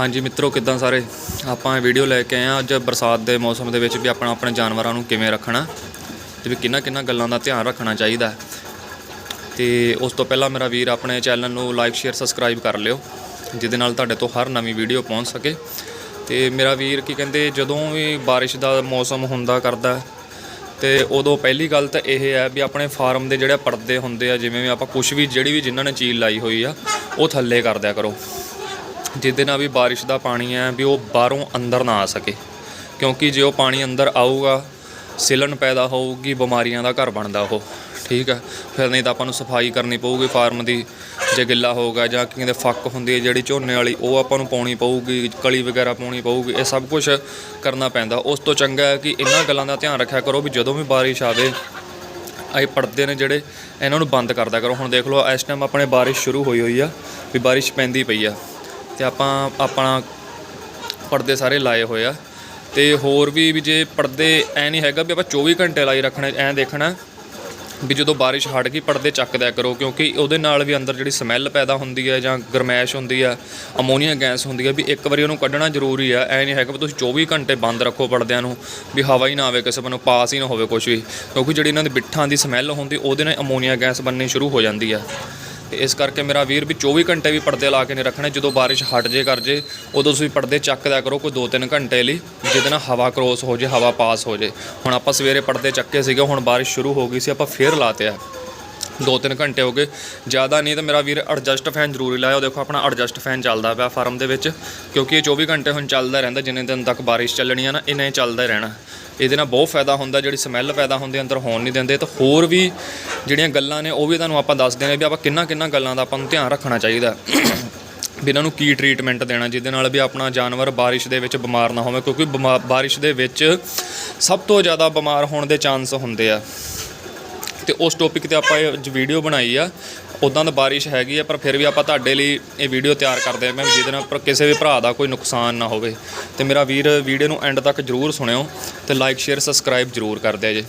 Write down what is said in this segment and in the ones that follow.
ਹਾਂਜੀ ਮਿੱਤਰੋ ਕਿੱਦਾਂ ਸਾਰੇ? ਆਪਾਂ ਇਹ ਵੀਡੀਓ ਲੈ ਕੇ ਆਏ ਆ ਅੱਜ ਬਰਸਾਤ ਦੇ ਮੌਸਮ ਦੇ ਵਿੱਚ ਵੀ ਆਪਣਾ ਆਪਣੇ ਜਾਨਵਰਾਂ ਨੂੰ ਕਿਵੇਂ ਰੱਖਣਾ ਤੇ ਵੀ ਕਿੰਨਾ ਕਿੰਨਾ ਗੱਲਾਂ ਦਾ ਧਿਆਨ ਰੱਖਣਾ ਚਾਹੀਦਾ। ਹੈ। ਤੇ ਉਸ ਤੋਂ ਪਹਿਲਾਂ ਮੇਰਾ ਵੀਰ ਆਪਣੇ ਚੈਨਲ ਨੂੰ ਲਾਈਕ ਸ਼ੇਅਰ ਸਬਸਕ੍ਰਾਈਬ ਕਰ ਲਿਓ ਜਿਹਦੇ ਨਾਲ ਤੁਹਾਡੇ ਤੋਂ ਹਰ ਨਵੀਂ ਵੀਡੀਓ ਪਹੁੰਚ ਸਕੇ। ਤੇ ਮੇਰਾ ਵੀਰ ਕੀ ਕਹਿੰਦੇ ਜਦੋਂ ਵੀ ਬਾਰਿਸ਼ ਦਾ ਮੌਸਮ ਹੁੰਦਾ ਕਰਦਾ ਹੈ, ਤੇ ਉਦੋਂ ਪਹਿਲੀ ਗੱਲ ਤਾਂ ਇਹ ਹੈ ਵੀ ਆਪਣੇ ਫਾਰਮ ਦੇ ਜਿਹੜੇ ਪਰਦੇ ਹੁੰਦੇ ਆ ਜਿਵੇਂ ਵੀ ਆਪਾਂ ਕੁਝ ਵੀ ਜਿਹੜੀ ਵੀ ਜਿਨ੍ਹਾਂ ਨੇ ਚੀਜ਼ ਲਾਈ ਹੋਈ ਆ ਉਹ ਥੱਲੇ ਕਰ ਦਿਆ ਕਰੋ। ਜਿਹਦੇ ਨਾਲ ਵੀ ਬਾਰਿਸ਼ ਦਾ ਪਾਣੀ ਹੈ, ਵੀ ਉਹ ਬਾਹਰੋਂ ਅੰਦਰ ਨਾ ਆ ਸਕੇ। ਕਿਉਂਕਿ ਜੇ ਉਹ ਪਾਣੀ ਅੰਦਰ ਆਊਗਾ ਸਿਲਨ ਪੈਦਾ ਹੋਊਗੀ, ਬਿਮਾਰੀਆਂ ਦਾ ਘਰ ਬਣਦਾ ਉਹ। ਠੀਕ ਹੈ? ਫਿਰ ਨਹੀਂ ਤਾਂ ਆਪਾਂ ਨੂੰ ਸਫ਼ਾਈ ਕਰਨੀ ਪਊਗੀ ਫਾਰਮ ਦੀ, ਜੇ ਗਿੱਲਾ ਹੋਊਗਾ ਜਾਂ ਕਿਤੇ ਫੱਕ ਹੁੰਦੀ ਹੈ ਜਿਹੜੀ ਝੋਨੇ ਵਾਲੀ, ਉਹ ਆਪਾਂ ਨੂੰ ਪਾਉਣੀ ਪਊਗੀ, ਕਲੀ ਵਗੈਰਾ ਪਾਉਣੀ ਪਊਗੀ, ਇਹ ਸਭ ਕੁਝ ਕਰਨਾ ਪੈਂਦਾ। ਉਸ ਤੋਂ ਚੰਗਾ ਹੈ ਕਿ ਇਹਨਾਂ ਗੱਲਾਂ ਦਾ ਧਿਆਨ ਰੱਖਿਆ ਕਰੋ ਵੀ ਜਦੋਂ ਵੀ ਬਾਰਿਸ਼ ਆਵੇ ਇਹ ਪਰਦੇ ਨੇ ਜਿਹੜੇ, ਇਹਨਾਂ ਨੂੰ ਬੰਦ ਕਰਦਾ ਕਰੋ। ਹੁਣ ਦੇਖ ਲਓ, ਇਸ ਟਾਈਮ ਆਪਣੇ ਬਾਰਿਸ਼ ਸ਼ੁਰੂ ਹੋਈ ਹੋਈ ਆ, ਵੀ ਬਾਰਿਸ਼ ਪੈਂਦੀ ਪਈ ਆ। ਤੇ ਆਪਾਂ ਆਪਣਾ ਪਰਦੇ ਸਾਰੇ ਲਾਏ ਹੋਏ ਆ। ਤੇ ਹੋਰ ਵੀ ਵੀ ਜੇ ਪਰਦੇ ਐ ਨਹੀਂ ਹੈਗਾ ਵੀ ਆਪਾਂ 24 ਘੰਟੇ ਲਾਈ ਰੱਖਣੇ, ਐ ਦੇਖਣਾ ਵੀ ਜਦੋਂ ਬਾਰਿਸ਼ ਹਟ ਗਈ, ਪਰਦੇ ਚੱਕ ਦਿਆ ਕਰੋ, ਕਿਉਂਕਿ ਉਹਦੇ ਨਾਲ ਵੀ ਅੰਦਰ ਜਿਹੜੀ ਸਮੈਲ ਪੈਦਾ ਹੁੰਦੀ ਹੈ ਜਾਂ ਗਰਮੈਸ਼ ਹੁੰਦੀ ਆ, ਅਮੋਨੀਆ ਗੈਸ ਹੁੰਦੀ ਆ, ਵੀ ਇੱਕ ਵਾਰੀ ਉਹਨੂੰ ਕੱਢਣਾ ਜ਼ਰੂਰੀ ਆ। ਐ ਨਹੀਂ ਹੈਗਾ ਵੀ ਤੁਸੀਂ 24 ਘੰਟੇ ਬੰਦ ਰੱਖੋ ਪਰਦਿਆਂ ਨੂੰ, ਵੀ ਹਵਾ ਹੀ ਨਾ ਆਵੇ, ਕਿਸੇ ਵੱਲੋਂ ਪਾਸ ਹੀ ਨਾ ਹੋਵੇ ਕੁਝ ਵੀ। ਕਿਉਂਕਿ ਜਿਹੜੀ ਇਹਨਾਂ ਦੇ ਬਿੱਠਾਂ ਦੀ ਸਮੈਲ ਹੁੰਦੀ, ਉਹਦੇ ਨਾਲ ਅਮੋਨੀਆ ਗੈਸ ਬਣਨੀ ਸ਼ੁਰੂ ਹੋ ਜਾਂਦੀ ਆ। ਤੇ ਇਸ ਕਰਕੇ ਮੇਰਾ ਵੀਰ ਵੀ 24 ਘੰਟੇ ਵੀ ਪਰਦੇ ਲਾ ਕੇ ਨਹੀਂ ਰੱਖਣੇ। ਜਦੋਂ ਬਾਰਿਸ਼ ਹਟ ਜੇ ਕਰ ਜੇ, ਉਦੋਂ ਤੁਸੀਂ ਪਰਦੇ ਚੱਕ ਦਿਆ ਕਰੋ ਕੋਈ 2-3 ਘੰਟੇ ਲਈ, ਜਿਹਦੇ ਨਾਲ ਹਵਾ ਕ੍ਰੋਸ ਹੋ ਜੇ, ਹਵਾ ਪਾਸ ਹੋ ਜੇ। ਹੁਣ ਆਪਾਂ ਸਵੇਰੇ ਪਰਦੇ ਚੱਕੇ ਸੀਗੇ, ਹੁਣ ਬਾਰਿਸ਼ ਸ਼ੁਰੂ ਹੋ ਗਈ ਸੀ, ਆਪਾਂ ਫੇਰ ਲਾਤੇ ਆ। ਦੋ ਤਿੰਨ ਘੰਟੇ ਹੋ ਗਏ। ਜ਼ਿਆਦਾ ਨਹੀਂ ਤਾਂ ਮੇਰਾ ਵੀਰ ਐਡਜਸਟ ਫੈਨ ਜ਼ਰੂਰੀ ਲਾਇਆ। ਦੇਖੋ, ਆਪਣਾ ਐਡਜਸਟ ਫੈਨ ਚੱਲਦਾ ਪਿਆ ਫਾਰਮ ਦੇ ਵਿੱਚ, ਕਿਉਂਕਿ ਇਹ 24 ਘੰਟੇ ਹੁਣ ਚੱਲਦਾ ਰਹਿੰਦਾ, ਜਿੰਨੇ ਦਿਨ ਤੱਕ ਬਾਰਿਸ਼ ਚੱਲਣੀ ਆ ਨਾ, ਇੰਨਾ ਹੀ ਚੱਲਦਾ ਰਹਿਣਾ। ਇਹਦੇ ਨਾਲ ਬਹੁਤ ਫਾਇਦਾ ਹੁੰਦਾ, ਜਿਹੜੀ ਸਮੈਲ ਪੈਦਾ ਹੁੰਦੀ ਅੰਦਰ ਹੋਣ ਨਹੀਂ ਦਿੰਦੇ। ਤਾਂ ਹੋਰ ਵੀ ਜਿਹੜੀਆਂ ਗੱਲਾਂ ਨੇ, ਉਹ ਵੀ ਤੁਹਾਨੂੰ ਆਪਾਂ ਦੱਸਦੇ ਨੇ ਵੀ ਆਪਾਂ ਕਿੰਨਾ ਕਿੰਨਾ ਗੱਲਾਂ ਦਾ ਆਪਾਂ ਨੂੰ ਧਿਆਨ ਰੱਖਣਾ ਚਾਹੀਦਾ। ਵੀ ਇਹਨਾਂ ਨੂੰ ਕੀ ਟ੍ਰੀਟਮੈਂਟ ਦੇਣਾ, ਜਿਹਦੇ ਨਾਲ ਵੀ ਆਪਣਾ ਜਾਨਵਰ ਬਾਰਿਸ਼ ਦੇ ਵਿੱਚ ਬਿਮਾਰ ਨਾ ਹੋਵੇ, ਕਿਉਂਕਿ ਬਿਮਾ- ਬਾਰਿਸ਼ ਦੇ ਵਿੱਚ ਸਭ ਤੋਂ ਜ਼ਿਆਦਾ ਬਿਮਾਰ ਹੋਣ ਦੇ ਚਾਂਸ ਹੁੰਦੇ ਆ। ਤੇ ਉਸ ਟੌਪਿਕ ਤੇ ਆਪਾਂ ਇਹ ਵੀਡੀਓ ਬਣਾਈ ਆ। ਉਦਾਂ ਤਾਂ ਬਾਰਿਸ਼ ਹੈਗੀ ਆ, ਪਰ ਫਿਰ ਵੀ ਆਪਾਂ ਤੁਹਾਡੇ ਲਈ ਇਹ ਵੀਡੀਓ ਤਿਆਰ ਕਰਦੇ ਆ। ਮੈਂ ਜਿਹਦੇ ਨਾਲ ਪਰ ਕਿਸੇ ਵੀ ਭਰਾ ਦਾ ਕੋਈ ਨੁਕਸਾਨ ਨਾ ਹੋਵੇ। ਤੇ ਮੇਰਾ ਵੀਰ ਵੀਡੀਓ ਨੂੰ ਐਂਡ ਤੱਕ ਜਰੂਰ ਸੁਣਿਓ ਤੇ ਲਾਈਕ ਸ਼ੇਅਰ ਸਬਸਕ੍ਰਾਈਬ ਜਰੂਰ ਕਰ ਦਿਆ ਜੇ।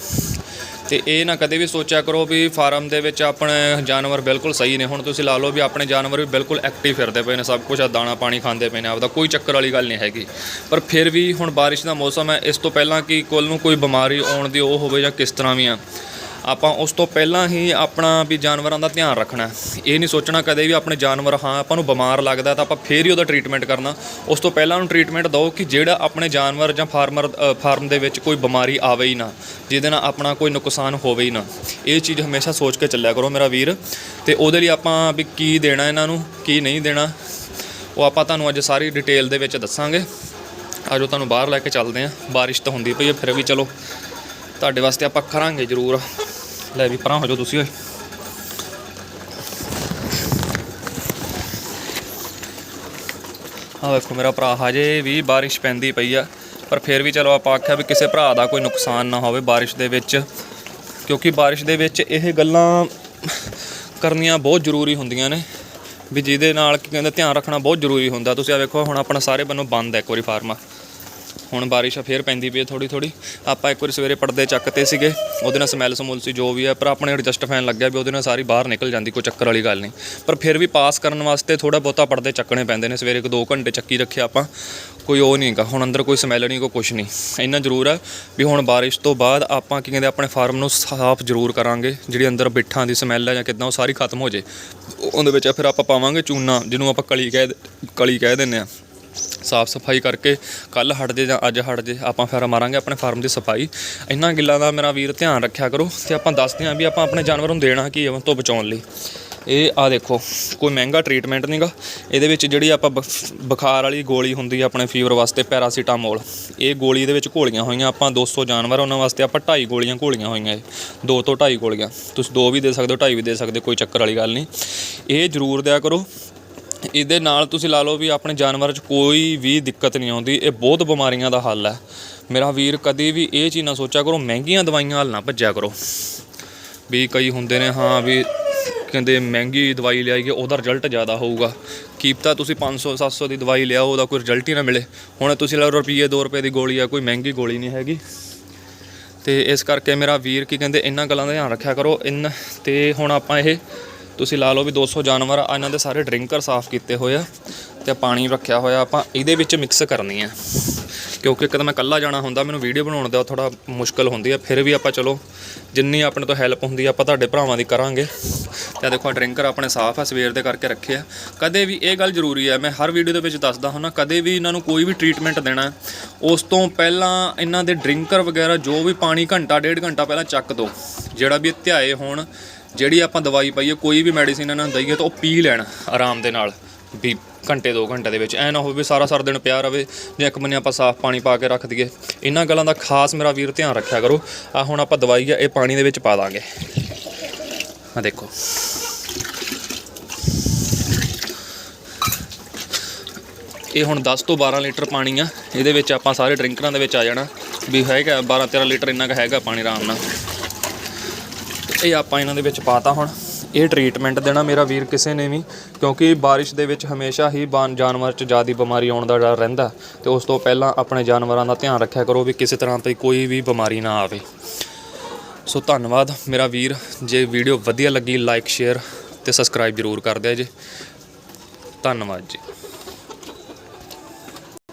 ਤੇ ਇਹ ਨਾ ਕਦੇ ਵੀ ਸੋਚਿਆ ਕਰੋ ਵੀ ਫਾਰਮ ਦੇ ਵਿੱਚ ਆਪਣੇ ਜਾਨਵਰ ਬਿਲਕੁਲ ਸਹੀ ਨੇ। ਹੁਣ ਤੁਸੀਂ ਲਾ ਲਓ ਵੀ ਆਪਣੇ ਜਾਨਵਰ ਵੀ ਬਿਲਕੁਲ ਐਕਟਿਵ ਫਿਰਦੇ ਪਏ ਨੇ। ਸਭ ਕੁਝ ਆ, ਦਾਣਾ ਪਾਣੀ ਖਾਂਦੇ ਪਏ ਨੇ। ਆਪਦਾ ਕੋਈ ਚੱਕਰ ਵਾਲੀ ਗੱਲ ਨਹੀਂ ਹੈਗੀ। ਪਰ ਫਿਰ ਵੀ ਹੁਣ ਬਾਰਿਸ਼ ਦਾ ਮੌਸਮ ਹੈ। ਇਸ ਤੋਂ ਪਹਿਲਾਂ ਕਿ ਕੋਲ ਨੂੰ ਕੋਈ ਬਿਮਾਰੀ ਆਉਣ ਦੀ ਉਹ ਹੋਵੇ ਜਾਂ ਕਿਸ ਤਰ੍ਹਾਂ ਵੀ ਆ। ਆਪਾਂ ਉਸ ਤੋਂ ਪਹਿਲਾਂ ਹੀ ਆਪਣਾ ਵੀ ਜਾਨਵਰਾਂ ਦਾ ਧਿਆਨ ਰੱਖਣਾ ਇਹ ਨਹੀਂ ਸੋਚਣਾ ਕਦੇ ਵੀ ਆਪਣੇ ਜਾਨਵਰ, ਹਾਂ, ਆਪਾਂ ਨੂੰ ਬਿਮਾਰ ਲੱਗਦਾ ਤਾਂ ਆਪਾਂ ਫੇਰ ਹੀ ਉਹਦਾ ਟ੍ਰੀਟਮੈਂਟ ਕਰਨਾ। ਉਸ ਤੋਂ ਪਹਿਲਾਂ ਉਹਨੂੰ ਟ੍ਰੀਟਮੈਂਟ ਦਿਓ ਕਿ ਜਿਹੜਾ ਆਪਣੇ ਜਾਨਵਰ ਜਾਂ ਫਾਰਮਰ ਫਾਰਮ ਦੇ ਵਿੱਚ ਕੋਈ ਬਿਮਾਰੀ ਆਵੇ ਹੀ ਨਾ, ਜਿਹਦੇ ਨਾਲ ਆਪਣਾ ਕੋਈ ਨੁਕਸਾਨ ਹੋਵੇ ਹੀ ਨਾ। ਇਹ ਚੀਜ਼ ਹਮੇਸ਼ਾ ਸੋਚ ਕੇ ਚੱਲਿਆ ਕਰੋ ਮੇਰਾ ਵੀਰ। ਤੇ ਉਹਦੇ ਲਈ ਆਪਾਂ ਵੀ ਕੀ ਦੇਣਾ ਇਹਨਾਂ ਨੂੰ, ਕੀ ਨਹੀਂ ਦੇਣਾ, ਉਹ ਆਪਾਂ ਤੁਹਾਨੂੰ ਅੱਜ ਸਾਰੀ ਡਿਟੇਲ ਦੇ ਵਿੱਚ ਦੱਸਾਂਗੇ। ਆਜੋ ਤੁਹਾਨੂੰ ਬਾਹਰ ਲੈ ਕੇ ਚੱਲਦੇ ਆਂ ਬਾਰਿਸ਼ ਤਾਂ ਹੁੰਦੀ ਪਈ ਹੈ, ਫਿਰ ਵੀ ਚਲੋ, ਤੁਹਾਡੇ ਵਾਸਤੇ ਆਪਾਂ ਕਰਾਂਗੇ ਜ਼ਰੂਰ। ਲੈ ਵੀ ਪਰਾਂ ਹੋ ਜਾਓ ਤੁਸੀਂ ਓਏ। ਆਹ ਵੇਖੋ ਮੇਰਾ ਭਰਾ, ਹਜੇ ਵੀ ਬਾਰਿਸ਼ ਪੈਂਦੀ ਪਈ ਆ, ਪਰ ਫਿਰ ਵੀ ਚਲੋ ਆਪਾਂ ਆਖਿਆ ਵੀ ਕਿਸੇ ਭਰਾ ਦਾ ਕੋਈ ਨੁਕਸਾਨ ਨਾ ਹੋਵੇ ਬਾਰਿਸ਼ ਦੇ ਵਿੱਚ, ਕਿਉਂਕਿ ਬਾਰਿਸ਼ ਦੇ ਵਿੱਚ ਇਹ ਗੱਲਾਂ ਕਰਨੀਆਂ ਬਹੁਤ ਜ਼ਰੂਰੀ ਹੁੰਦੀਆਂ ਨੇ, ਵੀ ਜਿਹਦੇ ਨਾਲ ਕੀ ਕਹਿੰਦੇ ਧਿਆਨ ਰੱਖਣਾ ਬਹੁਤ ਜ਼ਰੂਰੀ ਹੁੰਦਾ। ਤੁਸੀਂ ਆ ਵੇਖੋ, ਹੁਣ ਆਪਣਾ ਸਾਰੇ ਬੰਨੋਂ ਬੰਦ ਹੈ ਇੱਕ ਵਾਰੀ ਫਾਰਮਾ। ਹੁਣ ਬਾਰਿਸ਼ ਆ, ਫੇਰ ਪੈਂਦੀ ਪਈ ਹੈ ਥੋੜੀ ਥੋੜੀ ਆਪਾਂ ਇੱਕ ਵਾਰੀ ਸਵੇਰੇ ਪਰਦੇ ਚੱਕਤੇ ਸੀਗੇ, ਉਹਦੇ ਨਾਲ ਸਮੈਲ ਸਮੂਲ ਸੀ, ਜੋ ਵੀ ਹੈ ਪਰ ਆਪਣੇ ਐਡਜਸਟ ਫੈਨ ਲੱਗਿਆ ਵੀ ਉਹਦੇ ਨਾਲ ਸਾਰੀ ਬਾਹਰ ਨਿਕਲ ਜਾਂਦੀ, ਕੋਈ ਚੱਕਰ ਵਾਲੀ ਗੱਲ ਨਹੀਂ। ਪਰ ਫਿਰ ਵੀ ਪਾਸ ਕਰਨ ਵਾਸਤੇ ਥੋੜਾ ਬਹੁਤਾ ਪਰਦੇ ਚੱਕਣੇ ਪੈਂਦੇ ਨੇ, ਸਵੇਰੇ ਕੋ 2 ਘੰਟੇ ਚੱਕੀ ਰੱਖਿਆ ਆਪਾਂ, ਕੋਈ ਉਹ ਨਹੀਂ ਹੈਗਾ ਹੁਣ ਅੰਦਰ ਕੋਈ ਸਮੈਲ ਨਹੀਂ, ਕੋਈ ਕੁਛ ਨਹੀਂ। ਇੰਨਾ ਜ਼ਰੂਰ ਹੈ ਵੀ ਹੁਣ ਬਾਰਿਸ਼ ਤੋਂ ਬਾਅਦ ਆਪਾਂ ਕੀ ਕਹਿੰਦੇ, ਆਪਣੇ ਫਾਰਮ ਨੂੰ ਸਾਫ਼ ਜ਼ਰੂਰ ਕਰਾਂਗੇ, ਜਿਹੜੀ ਅੰਦਰ ਬਿੱਠਾਂ ਦੀ ਸਮੈਲ ਹੈ ਜਾਂ ਕਿਦਾਂ, ਉਹ ਸਾਰੀ ਖਤਮ ਹੋ ਜੇ। ਉਹਦੇ ਵਿੱਚ ਫਿਰ ਆਪਾਂ ਪਾਵਾਂਗੇ ਚੂਨਾ, ਜਿਹਨੂੰ ਆਪਾਂ ਕਲੀ ਕਹਿ ਕਲੀ ਕਹਿ ਦਿੰਦੇ ਆ। ਸਾਫ਼ ਸਫ਼ਾਈ ਕਰਕੇ ਕੱਲ ਹਟ ਜੇ ਜਾਂ ਅੱਜ ਹਟ ਜੇ ਆਪਾਂ ਫਿਰ ਮਾਰਾਂਗੇ ਆਪਣੇ ਫਾਰਮ ਦੀ ਸਫ਼ਾਈ। ਇਹਨਾਂ ਗਿੱਲਾਂ ਦਾ ਮੇਰਾ ਵੀਰ ਧਿਆਨ ਰੱਖਿਆ ਕਰੋ ਤੇ ਆਪਾਂ ਦੱਸਦੇ ਹਾਂ ਵੀ ਆਪਾਂ ਆਪਣੇ ਜਾਨਵਰ ਨੂੰ ਦੇਣਾ ਕੀ ਹੈ ਉਹ ਤੋਂ ਬਚਾਉਣ ਲਈ। ਇਹ ਆ ਦੇਖੋ ਕੋਈ ਮਹਿੰਗਾ ਟ੍ਰੀਟਮੈਂਟ ਨਹੀਂਗਾ ਇਹਦੇ ਵਿੱਚ ਜਿਹੜੀ ਆਪਾਂ ਬਖ- ਬੁਖਾਰ ਵਾਲੀ ਗੋਲੀ ਹੁੰਦੀ ਆ ਆਪਣੇ ਫੀਵਰ ਵਾਸਤੇ ਪੈਰਾਸੀਟਾਮੋਲ ਇਹ ਗੋਲੀ ਦੇ ਵਿੱਚ ਘੋਲੀਆਂ ਹੋਈਆਂ। ਆਪਾਂ 200 ਜਾਨਵਰ ਉਹਨਾਂ ਵਾਸਤੇ ਆਪਾਂ 2.5 ਗੋਲੀਆਂ ਘੋਲੀਆਂ ਹੋਈਆਂ ਇਹ। ਦੋ ਤੋਂ 2.5 ਗੋਲੀਆਂ। ਤੁਸੀਂ ਦੋ ਵੀ ਦੇ ਸਕਦੇ ਹੋ 2.5 ਵੀ ਦੇ ਸਕਦੇ ਹੋ, ਕੋਈ ਚੱਕਰ ਵਾਲੀ ਗੱਲ ਨਹੀਂ। ਇਹ ਜ਼ਰੂਰ ਦਿਆ ਕਰੋ। ਇਹਦੇ ਨਾਲ ਤੁਸੀਂ ਲਾ ਲਓ ਵੀ ਆਪਣੇ ਜਾਨਵਰ 'ਚ ਕੋਈ ਵੀ ਦਿੱਕਤ ਨਹੀਂ ਆਉਂਦੀ, ਇਹ ਬਹੁਤ ਬਿਮਾਰੀਆਂ ਦਾ ਹੱਲ ਹੈ। ਮੇਰਾ ਵੀਰ ਕਦੇ ਵੀ ਇਹ ਚੀਜ਼ ਨਾ ਸੋਚਿਆ ਕਰੋ, ਮਹਿੰਗੀਆਂ ਦਵਾਈਆਂ ਹੱਲ ਨਾ ਭੱਜਿਆ ਕਰੋ। ਵੀ ਕਈ ਹੁੰਦੇ ਨੇ, ਹਾਂ ਵੀ ਕਹਿੰਦੇ ਮਹਿੰਗੀ ਦਵਾਈ ਲਿਆਈਏ ਉਹਦਾ ਰਿਜ਼ਲਟ ਜ਼ਿਆਦਾ ਹੋਊਗਾ। ਕੀਪਤਾ ਤੁਸੀਂ 500 700 ਦੀ ਦਵਾਈ ਲਿਆਓ, ਉਹਦਾ ਕੋਈ ਰਿਜ਼ਲਟ ਹੀ ਨਾ ਮਿਲੇ। ਹੁਣ ਤੁਸੀਂ ਲਾ ਲਓ ਰੁਪਈਏ 2 ਰੁਪਏ ਦੀ ਗੋਲੀ ਆ, ਕੋਈ ਮਹਿੰਗੀ ਗੋਲੀ ਨਹੀਂ ਹੈਗੀ। ਤੇ ਇਸ ਕਰਕੇ ਮੇਰਾ ਵੀਰ ਕੀ ਕਹਿੰਦੇ, ਇਹਨਾਂ ਗੱਲਾਂ ਦਾ ਧਿਆਨ ਰੱਖਿਆ ਕਰੋ। ਇਨ ਤੇ ਹੁਣ ਆਪਾਂ ਇਹ ਤੁਸੀਂ ਲਾ ਲਓ ਵੀ 200 ਜਾਨਵਰ ਆ, ਇਹਨਾਂ ਦੇ ਸਾਰੇ ਡਰਿੰਕਰ ਸਾਫ਼ ਕੀਤੇ ਹੋਏ ਆ ਤੇ ਪਾਣੀ ਰੱਖਿਆ ਹੋਇਆ ਆਪਾਂ ਇਹਦੇ ਵਿੱਚ ਮਿਕਸ ਕਰਨੀ ਆ। ਕਿਉਂਕਿ ਇੱਕ ਤਾਂ ਮੈਂ ਇਕੱਲਾ ਜਾਣਾ ਹੁੰਦਾ, ਮੈਨੂੰ ਵੀਡੀਓ ਬਣਾਉਣ ਦਾ ਥੋੜਾ ਮੁਸ਼ਕਲ ਹੁੰਦੀ ਆ, ਫਿਰ ਵੀ ਆਪਾਂ ਚਲੋ ਜਿੰਨੀ ਆਪਣੇ ਤੋਂ ਹੈਲਪ ਹੁੰਦੀ ਆ, ਆਪਾਂ ਤੁਹਾਡੇ ਭਰਾਵਾਂ ਦੀ ਕਰਾਂਗੇ। ਤੇ ਆਹ ਦੇਖੋ ਡਰਿੰਕਰ ਆਪਣੇ ਸਾਫ਼ ਆ, ਸਵੇਰ ਦੇ ਕਰਕੇ ਰੱਖੇ ਆ। ਕਦੇ ਵੀ ਇਹ ਗੱਲ ਜ਼ਰੂਰੀ ਹੈ ਮੈਂ ਹਰ ਵੀਡੀਓ ਦੇ ਵਿੱਚ ਦੱਸਦਾ ਹੁੰਦਾ ਕਦੇ ਵੀ ਇਹਨਾਂ ਨੂੰ ਕੋਈ ਵੀ ਟ੍ਰੀਟਮੈਂਟ ਦੇਣਾ, ਉਸ ਤੋਂ ਪਹਿਲਾਂ ਇਹਨਾਂ ਦੇ ਡਰਿੰਕਰ ਵਗੈਰਾ ਜੋ ਵੀ ਪਾਣੀ ਘੰਟਾ, ਡੇਢ ਘੰਟਾ ਪਹਿਲਾਂ ਚੱਕ ਦੋ, ਜਿਹੜਾ ਵੀ ਧਿਆਏ ਹੋਣ ਜਿਹੜੀ ਆਪਾਂ ਦਵਾਈ ਪਾਈਏ ਕੋਈ ਵੀ ਮੈਡੀਸਿਨ ਇਹਨਾਂ ਨੂੰ ਦਈਏ ਤਾਂ ਉਹ ਪੀ ਲੈਣ ਆਰਾਮ ਦੇ ਨਾਲ, ਵੀ ਘੰਟੇ 2 ਘੰਟੇ ਦੇ ਵਿੱਚ। ਐ ਨਾ ਹੋਵੇ ਸਾਰਾ ਸਾਰਾ ਦਿਨ ਪਿਆ ਰਵੇ, ਜੇ ਇੱਕ ਬੰਨੇ ਆਪਾਂ ਸਾਫ਼ ਪਾਣੀ ਪਾ ਕੇ ਰੱਖ ਦਈਏ। ਇਹਨਾਂ ਗੱਲਾਂ ਦਾ ਖਾਸ ਮੇਰਾ ਵੀਰ ਧਿਆਨ ਰੱਖਿਆ ਕਰੋ। ਆ ਹੁਣ ਆਪਾਂ ਦਵਾਈ ਆ, ਇਹ ਪਾਣੀ ਦੇ ਵਿੱਚ ਪਾ ਦਾਂਗੇ। ਆ ਦੇਖੋ। ਇਹ ਹੁਣ 10 ਤੋਂ 12 ਲੀਟਰ ਪਾਣੀ ਆ। ਇਹਦੇ ਵਿੱਚ ਆਪਾਂ ਸਾਰੇ ਡਰਿੰਕਰਾਂ ਦੇ ਵਿੱਚ ਆ ਜਾਣਾ। ਵੀ ਹੈਗਾ 12 13 ਲੀਟਰ ਇੰਨਾ ਕੁ ਹੈਗਾ ਪਾਣੀ ਆਰਾਮ ਨਾਲ। ਇਹ ਆਪਾਂ ਇਹਨਾਂ ਦੇ ਵਿੱਚ ਪਾਤਾ ਹੁਣ। ਇਹ ਟ੍ਰੀਟਮੈਂਟ ਦੇਣਾ ਮੇਰਾ ਵੀਰ ਕਿਸੇ ਨੇ ਵੀ, ਕਿਉਂਕਿ ਬਾਰਿਸ਼ ਦੇ ਵਿੱਚ ਹਮੇਸ਼ਾ ਹੀ ਬਾਨ ਜਾਨਵਰ 'ਚ ਜ਼ਿਆਦਾ ਬਿਮਾਰੀ ਆਉਣ ਦਾ ਡਰ ਰਹਿੰਦਾ। ਤੇ ਉਸ ਤੋਂ ਪਹਿਲਾਂ ਆਪਣੇ ਜਾਨਵਰਾਂ ਦਾ ਧਿਆਨ ਰੱਖਿਆ ਕਰੋ ਵੀ ਕਿਸੇ ਤਰ੍ਹਾਂ ਦੀ ਕੋਈ ਵੀ ਬਿਮਾਰੀ ਨਾ ਆਵੇ। ਸੋ ਧੰਨਵਾਦ ਮੇਰਾ ਵੀਰ। ਜੇ ਵੀਡੀਓ ਵਧੀਆ ਲੱਗੀ ਲਾਈਕ ਸ਼ੇਅਰ ਤੇ ਸਬਸਕ੍ਰਾਈਬ ਜ਼ਰੂਰ ਕਰ ਦਿਆ ਜੇ। ਧੰਨਵਾਦ ਜੀ।